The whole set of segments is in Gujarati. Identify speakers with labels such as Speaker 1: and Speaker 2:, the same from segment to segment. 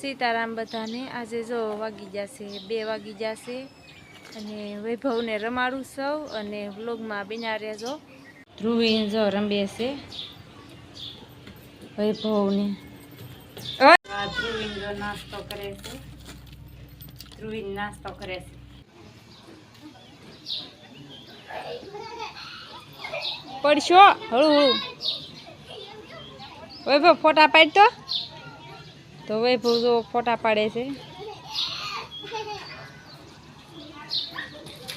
Speaker 1: સીતારામ બધાને આજે જો વાગી જશે બે વાગી જશે અને વૈભવને રમાડું સૌ અને વ્લોગમાં બિના રહેજો. ધ્રુવી જો રમે છે વૈભવને. જો નાસ્તો કરે છે. ધ્રુવીન નાસ્તો કરે છે. પડશો? હળું હળું. વૈભવ ફોટા પાડ તો વૈભવ જો ફોટા પાડે છે.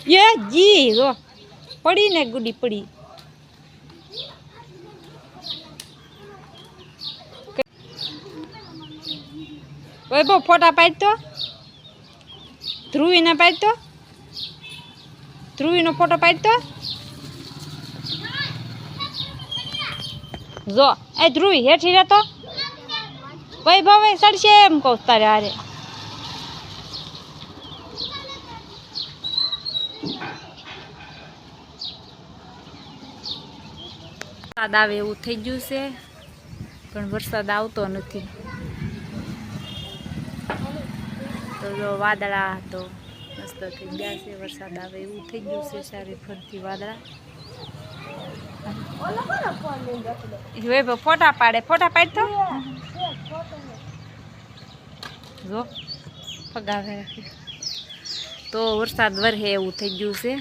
Speaker 1: એ જી, જો. પડી ને ગુડી પડી. વૈભવ ફોટા પાડતો? ધ્રુવીને પાડતો? ધ્રુવીનો ફોટો પાડતો? જો, એ ધ્રુવી હેઠી રહેતો? વૈભવ ભાઈ સડશે એમ કહું તારે હારે. વરસાદ આવે એવું થઈ ગયું છે પણ વરસાદ આવતો નથી. તો જો વાદળા તો મસ્ત થઈ ગયા છે વરસાદ આવે એવું થઈ ગયું છે સારી ફરતી વાદળા. ફોટા પાડે ફોટા પાડ તો જો પગાવે તો વરસાદ વરહે એવું થઈ ગયું છે.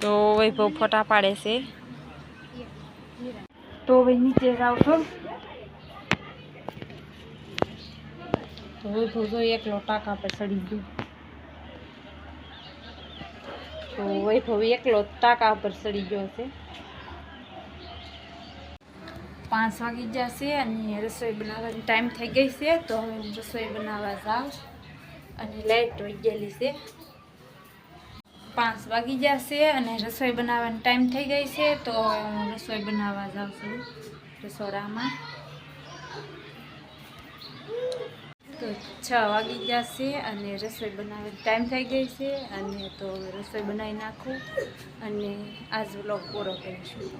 Speaker 1: તો વૈભવ ફોટા પાડે છે. તો હવે નીચે જાવ છો. તો વૈભવ જો એકલો ટાંકા પર ચડી ગયો. તો વૈભવ એકલો ટાંકા પર ચડી ગયો છે. પાંચ વાગી જશે અને રસોઈ બનાવવાની ટાઈમ થઈ ગઈ છે, તો હવે રસોઈ બનાવવા જાઉં અને લાઈટ વહી ગયેલી છે. પાંચ વાગી જશે અને રસોઈ બનાવવાની ટાઈમ થઈ ગઈ છે, તો હું રસોઈ બનાવવા જાઉં છું રસોડામાં. તો છ વાગી ગયા છે અને રસોઈ બનાવવાની ટાઈમ થઈ ગઈ છે અને તો રસોઈ બનાવી નાખું અને આજ વ્લોગ પૂરો કરીશું.